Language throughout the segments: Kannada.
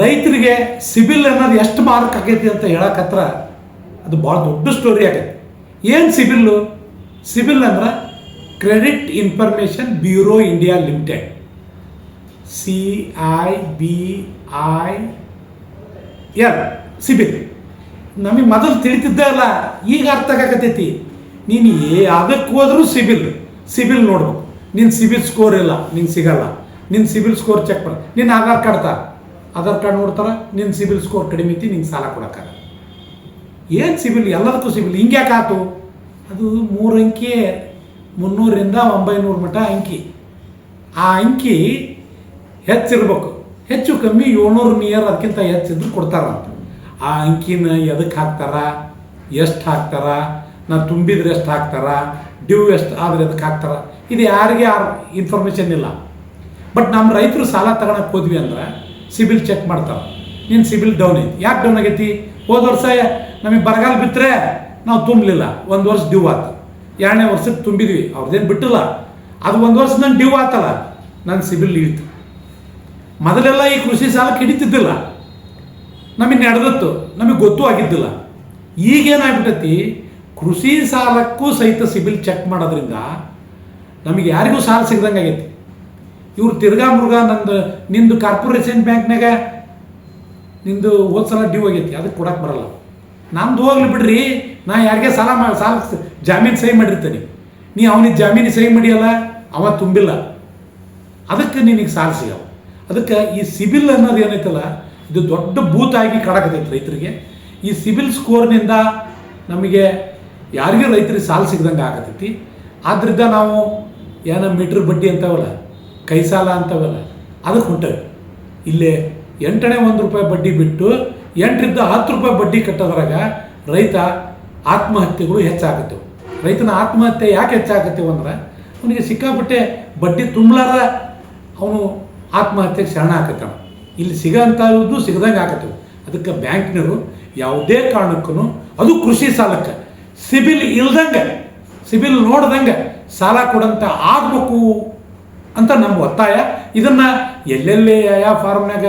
ರೈತರಿಗೆ ಸಿಬಿಲ್ ಅನ್ನೋದು ಎಷ್ಟು ಮಾರ್ಕ್ ಆಗೈತಿ ಅಂತ ಹೇಳಕತ್ರ ಅದು ಭಾಳ ದೊಡ್ಡ ಸ್ಟೋರಿ ಆಗೈತೆ. ಏನು ಸಿಬಿಲ್ಲು ಸಿಬಿಲ್ ಅಂದ್ರೆ credit information bureau India limited C I B I L CIBIL. ನಮಗೆ ಮೊದಲು ತಿಳಿತಿದ್ದೇ ಅಲ್ಲ, ಈಗ ಅರ್ಥ ಆಗತೈತಿ ನೀನು ಅದಕ್ಕೆ ಹೋದರೂ ಸಿಬಿಲ್ ಸಿಬಿಲ್ ನೋಡ್ಬೇಕು. ನಿನ್ನ ಸಿಬಿಲ್ ಸ್ಕೋರ್ ಇಲ್ಲ ನಿಂಗೆ ಸಿಗಲ್ಲ. ನಿನ್ನ ಸಿಬಿಲ್ ಸ್ಕೋರ್ ಚೆಕ್ ಮಾಡಿ. ನಿನ್ನ ಆಧಾರ್ ಕಾರ್ಡ್ ತಾ. ಆಧಾರ್ ಕಾರ್ಡ್ ನೋಡ್ತಾರೆ ನಿನ್ನ ಸಿಬಿಲ್ ಸ್ಕೋರ್ ಕಡಿಮೆ ಐತಿ, ನಿಂಗೆ ಸಾಲ ಕೊಡೋಕ್ಕಾಗಲ್ಲ. ಏನು ಸಿಬಿಲ್, ಎಲ್ಲದಕ್ಕೂ ಸಿಬಿಲ್, ಹಿಂಗೆ ಆತು? ಅದು ಮೂರು ಅಂಕಿ, ಮುನ್ನೂರಿಂದ ಒಂಬೈನೂರು ಮಟ್ಟ ಅಂಕಿ. ಆ ಅಂಕಿ ಹೆಚ್ಚಿರ್ಬೇಕು. ಹೆಚ್ಚು ಕಮ್ಮಿ ಏಳ್ನೂರು ನಿಯರ್, ಅದಕ್ಕಿಂತ ಹೆಚ್ಚಿದ್ರು ಕೊಡ್ತಾರಂತ. ಆ ಅಂಕಿನ ಎದಕ್ಕೆ ಹಾಕ್ತಾರ? ಎಷ್ಟು ಹಾಕ್ತಾರ? ನಾ ತುಂಬಿದ್ರೆ ಎಷ್ಟು ಹಾಕ್ತಾರ? ಡ್ಯೂ ಎಷ್ಟು ಆದರೆ ಎದಕ್ಕೆ ಹಾಕ್ತಾರ? ಇದು ಯಾರಿಗೆ ಯಾರು ಇನ್ಫಾರ್ಮೇಷನ್ ಇಲ್ಲ. ಬಟ್ ನಮ್ಮ ರೈತರು ಸಾಲ ತಗೊಳಕ್ಕೆ ಹೋದ್ವಿ ಅಂದ್ರೆ ಸಿಬಿಲ್ ಚೆಕ್ ಮಾಡ್ತಾರೆ. ನಿನ್ನ ಸಿಬಿಲ್ ಡೌನ್ ಐತಿ. ಯಾಕೆ ಡೌನ್ ಆಗೈತಿ? ಹೋದ ವರ್ಷ ನಮಗೆ ಬರಗಾಲ ಬಿತ್ತರೆ ನಾವು ತುಂಬಲಿಲ್ಲ. ಒಂದು ವರ್ಷ ಡ್ಯೂ ಆತು. ಎರಡನೇ ವರ್ಷಕ್ಕೆ ತುಂಬಿದ್ವಿ. ಅವ್ರದ್ದೇನು ಬಿಟ್ಟಿಲ್ಲ. ಅದು ಒಂದು ವರ್ಷ ನನ್ನ ಡ್ಯೂ ಆತಲ್ಲ. ನನ್ನ ಸಿಬಿಲ್ ಇಳಿತು. ಮೊದಲೆಲ್ಲ ಈ ಕೃಷಿ ಸಾಲಕ್ಕೆ ಹಿಡಿತಿದ್ದಿಲ್ಲ. ನಮಗೆ ನಡೆದತ್ತು. ನಮಗೆ ಗೊತ್ತೂ ಆಗಿದ್ದಿಲ್ಲ. ಈಗೇನಾಗ್ಬಿಟ್ಟತಿ ಕೃಷಿ ಸಾಲಕ್ಕೂ ಸಹಿತ ಸಿಬಿಲ್ ಚೆಕ್ ಮಾಡೋದ್ರಿಂದ ನಮಗೆ ಯಾರಿಗೂ ಸಾಲ ಸಿಗ್ದಂಗೆ ಆಗೈತಿ ಇವ್ರು ತಿರ್ಗಾ ಮುರುಗ ನಂದು, ನಿಂದು ಕಾರ್ಪೊರೇಷನ್ ಬ್ಯಾಂಕ್ನಾಗ ನಿಂದು ಹೋದ ಸಲ ಡ್ಯೂ ಆಗೈತಿ ಅದಕ್ಕೆ ಕೊಡಕ್ಕೆ ಬರಲ್ಲ. ನಮ್ದು ಹೋಗ್ಲಿ ಬಿಡ್ರಿ, ನಾ ಯಾರಿಗೆ ಸಾಲ ಮಾ, ಸಾಲ ಜಾಮೀನು ಸಹಿ ಮಾಡಿರ್ತೀನಿ. ನೀ ಅವನಿಗೆ ಜಾಮೀನು ಸಹಿ ಮಾಡಿಯಲ್ಲ, ಅವ ತುಂಬಿಲ್ಲ. ಅದಕ್ಕೆ ನಿನಗೆ ಸಾಲ ಸಿಗಲ್ಲ. ಅದಕ್ಕೆ ಈ ಸಿಬಿಲ್ ಅನ್ನೋದು ಏನೈತಲ್ಲ, ಇದು ದೊಡ್ಡ ಭೂತಾಗಿ ಕಾಡಕತ್ತೈತೆ ರೈತರಿಗೆ. ಈ ಸಿಬಿಲ್ ಸ್ಕೋರ್ನಿಂದ ನಮಗೆ ಯಾರಿಗೂ ರೈತರಿಗೆ ಸಾಲ ಸಿಗ್ದಂಗೆ ಆಗತೈತಿ. ಆದ್ದರಿಂದ ನಾವು ಏನೋ ಮೀಟ್ರ್ ಬಡ್ಡಿ ಅಂತವಲ್ಲ ಕೈ ಸಾಲ ಅಂತವಲ್ಲ, ಅದಕ್ಕೆ ಹೊಂಟೇವೆ ಇಲ್ಲೇ ಎಂಟನೇ ಒಂದು ರೂಪಾಯಿ ಬಡ್ಡಿ ಬಿಟ್ಟು ಎಂಟರಿಂದ ಹತ್ತು ರೂಪಾಯಿ ಬಡ್ಡಿ ಕಟ್ಟೋದ್ರಾಗ ರೈತ ಆತ್ಮಹತ್ಯೆಗಳು ಹೆಚ್ಚಾಗತ್ತವು. ರೈತನ ಆತ್ಮಹತ್ಯೆ ಯಾಕೆ ಹೆಚ್ಚಾಗತ್ತೇವೆ ಅಂದ್ರೆ, ಅವನಿಗೆ ಸಿಕ್ಕಾಪಟ್ಟೆ ಬಡ್ಡಿ ತುಂಬಲಾರ ಅವನು ಆತ್ಮಹತ್ಯೆಗೆ ಶರಣ ಆಕತ್ತಾನ ಇಲ್ಲಿ ಸಿಗೋಂಥದ್ದು ಸಿಗದಂಗೆ ಆಗತ್ತೆ ಅದಕ್ಕೆ ಬ್ಯಾಂಕ್ನವರು ಯಾವುದೇ ಕಾರಣಕ್ಕೂ ಅದು ಕೃಷಿ ಸಾಲಕ್ಕೆ, ಸಿಬಿಲ್ ಇಲ್ದಂಗೆ, ಸಿಬಿಲ್ ನೋಡ್ದಂಗೆ ಸಾಲ ಕೊಡಂತ ಆಗಬೇಕು ಅಂತ ನಮ್ಮ ಒತ್ತಾಯ. ಇದನ್ನು ಎಲ್ಲೆಲ್ಲಿ ಯಾವ ಫಾರ್ಮ್ನಾಗ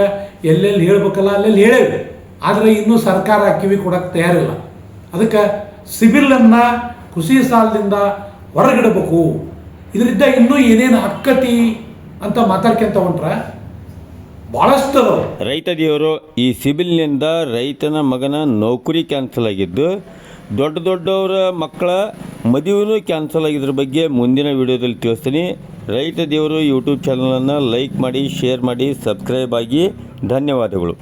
ಎಲ್ಲೆಲ್ಲಿ ಹೇಳ್ಬೇಕಲ್ಲ, ಅಲ್ಲೆಲ್ಲಿ ಹೇಳೇವಿ ಆದರೆ ಇನ್ನೂ ಸರ್ಕಾರ ಕಿವಿ ಕೊಡಕ್ಕೆ ತಯಾರಿಲ್ಲ. ಅದಕ್ಕೆ ಸಿಬಿಲನ್ನು ಕೃಷಿ ಸಾಲದಿಂದ ಹೊರಗಿಡಬೇಕು. ಇದರಿಂದ ಇನ್ನೂ ಏನೇನು ಅಕ್ಕತಿ ಅಂತ ಮಾತಾಡ್ಕೊಂತ ಹೊಂಟ್ರೆ ಭಾಳಷ್ಟು ರೈತ ದೇವರು, ಈ ಸಿಬಿಲ್ನಿಂದ ರೈತನ ಮಗನ ನೌಕರಿ ಕ್ಯಾನ್ಸಲ್ ಆಗಿದ್ದು, ದೊಡ್ಡ ದೊಡ್ಡವರ ಮಕ್ಕಳ ಮದುವೆನೂ ಕ್ಯಾನ್ಸಲ್ ಆಗಿದ್ರ ಬಗ್ಗೆ ಮುಂದಿನ ವಿಡಿಯೋದಲ್ಲಿ ತಿಳಿಸ್ತೀನಿ. ರೈತ ದೇವರು ಯೂಟ್ಯೂಬ್ ಚಾನಲನ್ನು ಲೈಕ್ ಮಾಡಿ ಶೇರ್ ಮಾಡಿ ಸಬ್ಸ್ಕ್ರೈಬ್ ಆಗಿ ಧನ್ಯವಾದಗಳು.